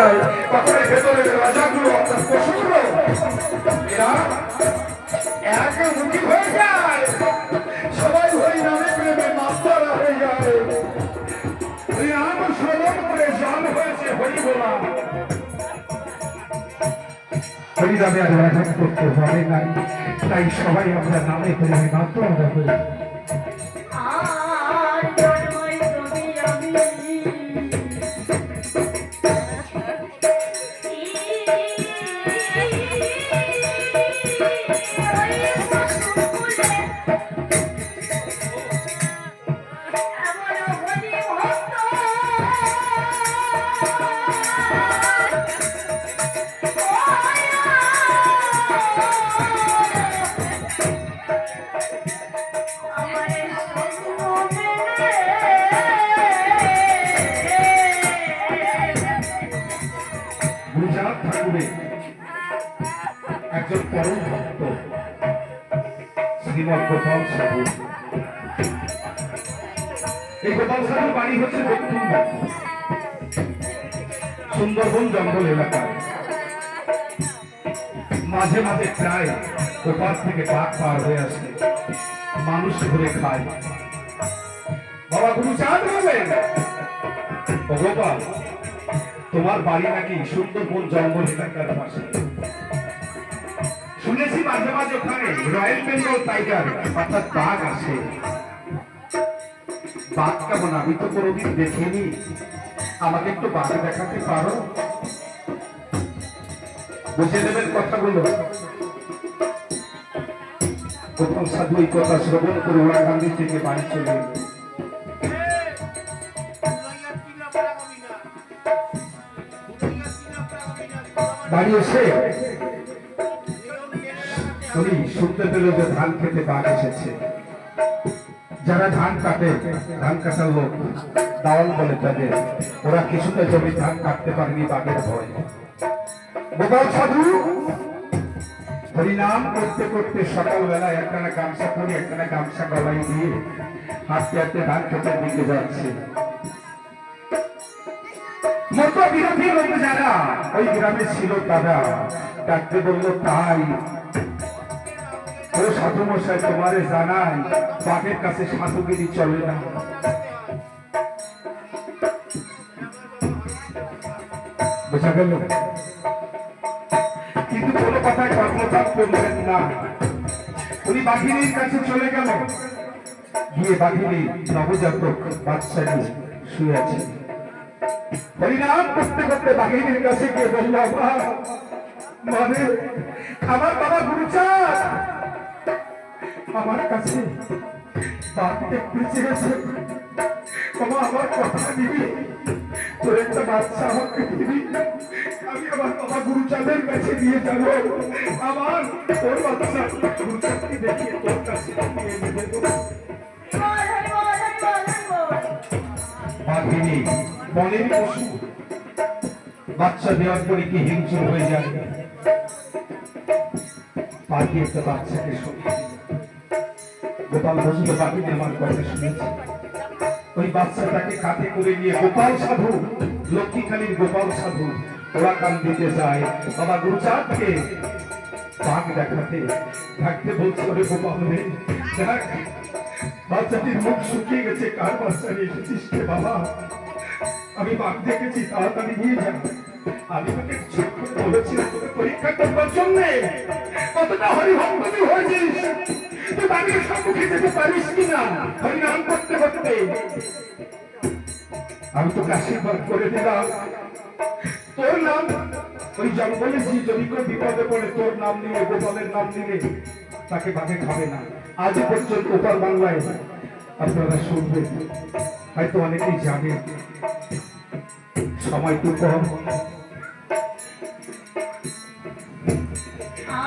যায় তখন এই ভেতরের রাজাগুলো পশুগুলো এরা একমুখী হয়ে যায়। সবাই হরি নামে প্রেমে মাস্টারা হয়ে যায়। রাম আর রাধা করতে হবে না তাই সবাই আমরা নামে প্রেমে মাত্র আমরা হই সুন্দরবন জঙ্গল এলাকায় মাঝে মাঝে প্রায় ওপার থেকে বাঘ পার হয়ে আসে। মানুষ ধরে খায়। বাবা গুরু চাঁদ বললেন ও গোপাল, তোমার বাড়ি নাকি সুন্দরবন জঙ্গল এলাকার পাশে? শুনেছি মাঝে মাঝে ওখানে রয়্যাল বেঙ্গল টাইগার অর্থাৎ বাঘ আসে। বাঘ কেমন? আমি তো কোনোদিন দেখিনি। আমাকে একটু বাঘ দেখাতে পারো? বুঝে নেবেন কথাগুলো? প্রথম সাধু এই কথা শ্রবণ করে ওরা গান্ধী থেকে বাড়ি চলে। বাড়ি এসে উনি শুনতে পেল যে ধান খেতে বাঘ এসেছে। যারা ধান কাটে, ধান কাটার লোক, দাওয়াল বলে তাদের, ওরা কিছুটা জমি ধান কাটতে পারেনি বাঘের ভয়। গোপাল সাধু, হরিনাম করতে করতে সকালবেলা একখানা গামছা পরে একখানা গামছা গলায় দিয়ে হাঁটতে হাঁটতে ধান খেতের দিকে যাচ্ছে। মত বিরোধী লোক যারা, ওই গ্রামে ছিল তারা। ডাকতে বলল, তাই ও সাধু মশাই তোমারে জানাই বাঘের কাছে সাধুগিরি চলে না। বোঝা গেল? কিন্তু কোনো কথায় কর্মচাপ করলেন না। উনি বাঘিনীর কাছে চলে গেল। গিয়ে বাঘিনী নবজাতক বাচ্চা নিয়ে শুয়ে আছে। হরিনাম করতে করতে বাঘিনীর কাছে গিয়ে বলল মা মানে আমার বাবা গুরুচাঁদ। আমার কাছে বাঘ দেখতে চেয়েছে বাবা আমার কথা দিবি তোর একটা বাচ্চা আমাকে দিবি আমি আমার বাবা গুরুচাঁদের কাছে নিয়ে যাব। আমার তোর বাচ্চা গুরুচাঁদকে দেখিয়ে তোর কাছে নিয়ে নিয়ে পশু বাচ্চা দেওয়ার পরে কি হিংস্র হয়ে যায়? পাখি একটা বাচ্চাকে দিল। গোপাল বসুকে বাঘিনী আমার কথা শুনেছে ওই বাচ্চাটাকে কাঁধে করে নিয়ে গোপাল সাধু লক্ষ্মীখালীর গোপাল সাধু ওরা কান দিতে যায়। বাবা গুরুচাঁদকে দেখাতে থাকতে বলছে, ওরে গোপাল রে, দেখ, বাচ্চাটির মুখ শুকিয়ে গেছে, কার বাচ্চা নিয়ে এসেছিস বাবা? আমি বাঘ দেখেছি, তাড়াতাড়ি নিয়ে যা। আমি তোকে বলেছিলাম, তোকে পরীক্ষা করবার জন্য। কতটা হরিভক্ত হয়েছিস তুই বাঘের সম্মুখে যেতে পারিস কিনা হরিনাম করতে করতে। আমি তোকে আশীর্বাদ করে দিলাম। তোর নাম ওই জঙ্গলে যে যদি কেউ বিপদে পড়ে তোর নাম নিয়ে গোপালের নাম নিলে তাকে বাঘে খাবে না। আজ পর্যন্ত ওপার বাংলায় আপনারা শুনবেন। হয়তো অনেকেই জানেন। সময় তো কম।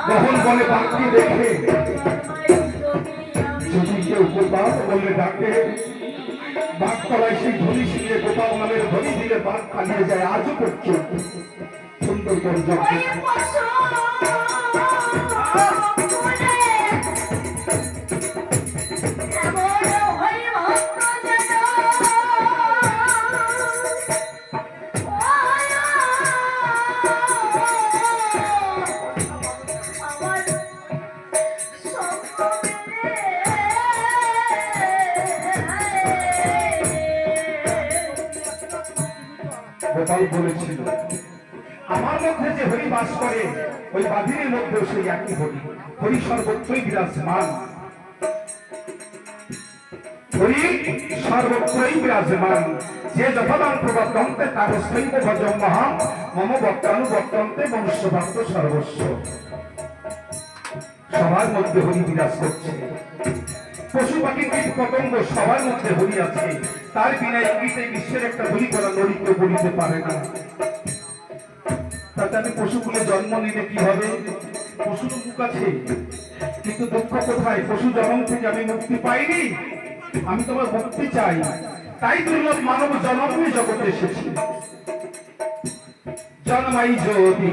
কখন বলে বাঘকে দেখে কেউ গোপাল বলে ডাকে বাঘ তলায় সেই ধনী সিংহে গোপাল নামের ধনী দিলে বাঘ পালিয়ে যায় আজও পর্যন্ত। সুন্দর জঙ্গল বাদিনের মধ্যে সেই একই হরি হরি সর্বত্রই বিরাজমান। হরি সর্বত্রই বিরাজমান। যে যথাদান প্রবর্তন্তে তার স্থৈব ভজম মহা মম বক্তানু বক্তন্তে মনুষ্যভক্ত সর্বস্ব। সবার মধ্যে হরি বিরাজ করছে। পশু পাখি কীট পতঙ্গ সবার মধ্যে হরি আছে। তার বিনা ইঙ্গিতে বিশ্বের একটা বলি করা নড়িতে বলিতে পারে না। তাতে আমি পশুগুলো জন্ম নিলে কি হবে পশু তো মুখ আছে, কিন্তু দুঃখ কোথায়? পশু জন্ম থেকে আমি মুক্তি পাইনি। আমি তোমার মুক্তি চাই। তাই দুর্লভ মানব জন্মই জগতে এসেছি। জন্মাই যদি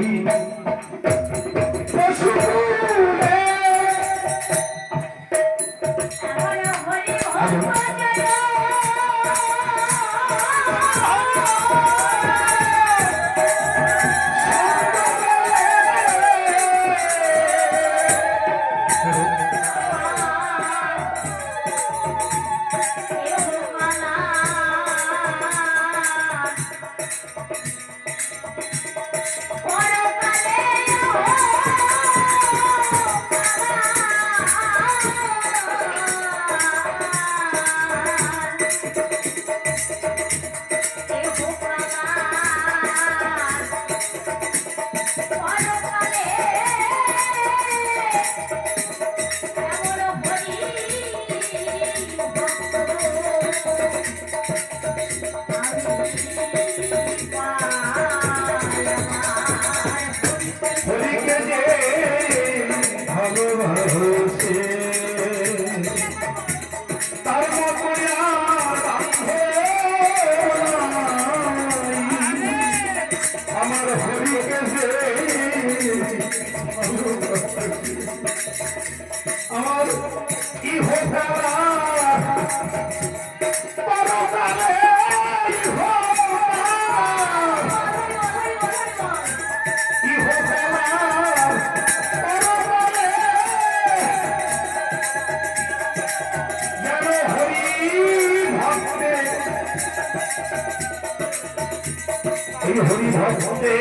হরি ভক্তে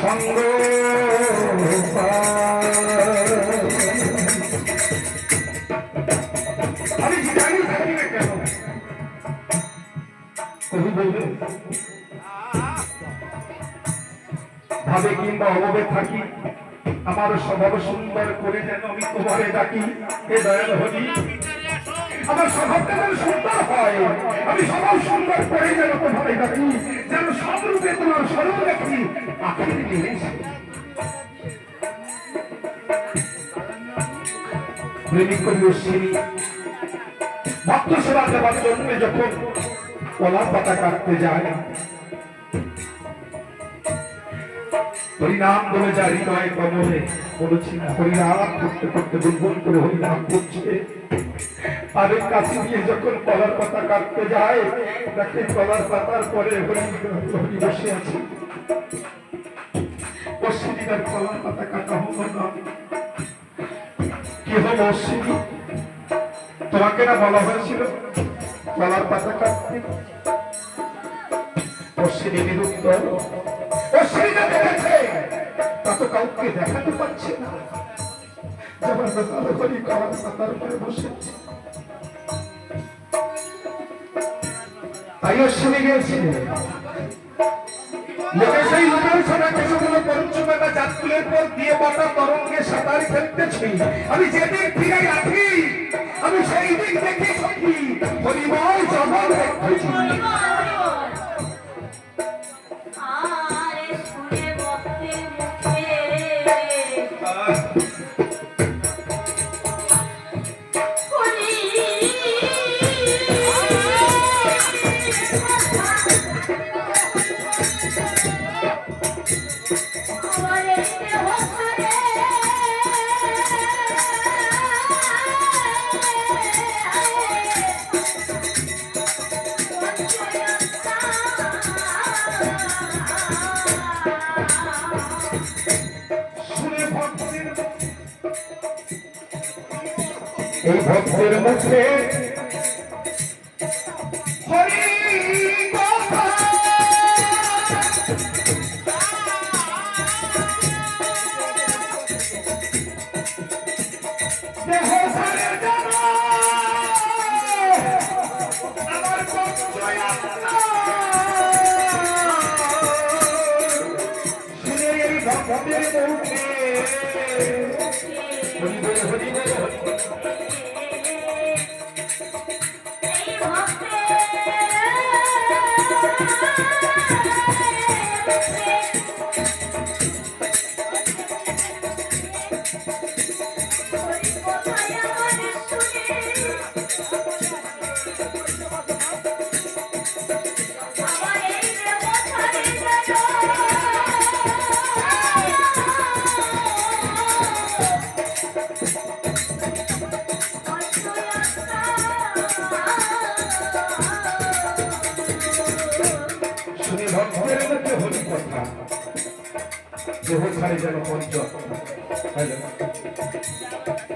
সঙ্গ আমি জানি ভাবে কিংবা অভাবে থাকি, আমার স্বভাব সুন্দর করে যেন আমি তোমারে ডাকি। এ দয়াল হরি আমার স্বভাবটা যেন সুন্দর হয়। আমি স্বভাব সুন্দর করে যেন তোমারে ডাকি যেন সব রূপে তোমার রাখি আখির জিনিস। ভক্ত সেবা জন্য যখন কলা পাতা কাটতে যায়, হরিনাম বলে যা হৃদয় কমলে বলেছি হরিনাম করতে করতে বুলবুল করে হরিনাম করছে। তাদের কাছে গিয়ে যখন কলার পাতা কাটতে যায়, দেখে কলার পাতার পরে হরি বসে আছে। অশ্বিনীর কলার পাতা কাটা হলো না। কি হলো অশ্বিনী? তোমাকে না বলা হয়েছিল কলার পাতা কাটতে? অশ্বিনী নিরুত্তর অশ্বিনী দেখেছে, তা তো কাউকে দেখাতে পারছে না। যেমন কালো করি কলার পাতার উপরে বসেছে তাই অশ্বিনী গিয়েছিল লোকে সেই লোকের ছাড়া কেশগুলো পঞ্চমেলা যাত্রীর পর দিয়ে বাটা তরঙ্গে সাঁতার খেলতেছি আমি যেদিক ফিরে রাখি আমি সেই দিক দেখে সখী হরিময় জগৎ আরে শুনে এই ভক্তের মুখে। হরি কথা। দেহ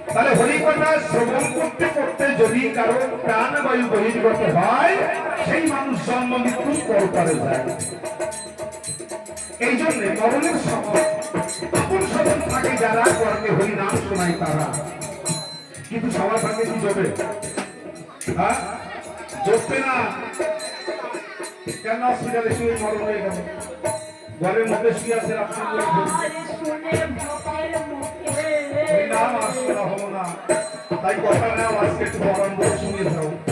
তাহলে হরি কথা শ্রবণ করতে করতে যদি কারও প্রাণবায়ু বহির্গত হয়, সেই মানুষ জন্ম মৃত্যুর পরপারে যায়। এই জন্য মরণের সময় আপন থাকে যারা কর্মে হরি নাম শোনায় তারা। কিন্তু সবার সঙ্গে কি যাবে হ্যাঁ? জপবে না। কেন হসপিটালে শুয়ে মরণ হয়ে গেল? ঘরের মধ্যে শুয়ে আছে আপনি ওই নাম হব না। তাই কথা নাও আজকে একটু বরণ বলে শুনিয়ে যাও।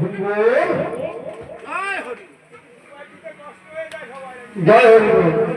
হরি বল। হরি। জয় হরি বল।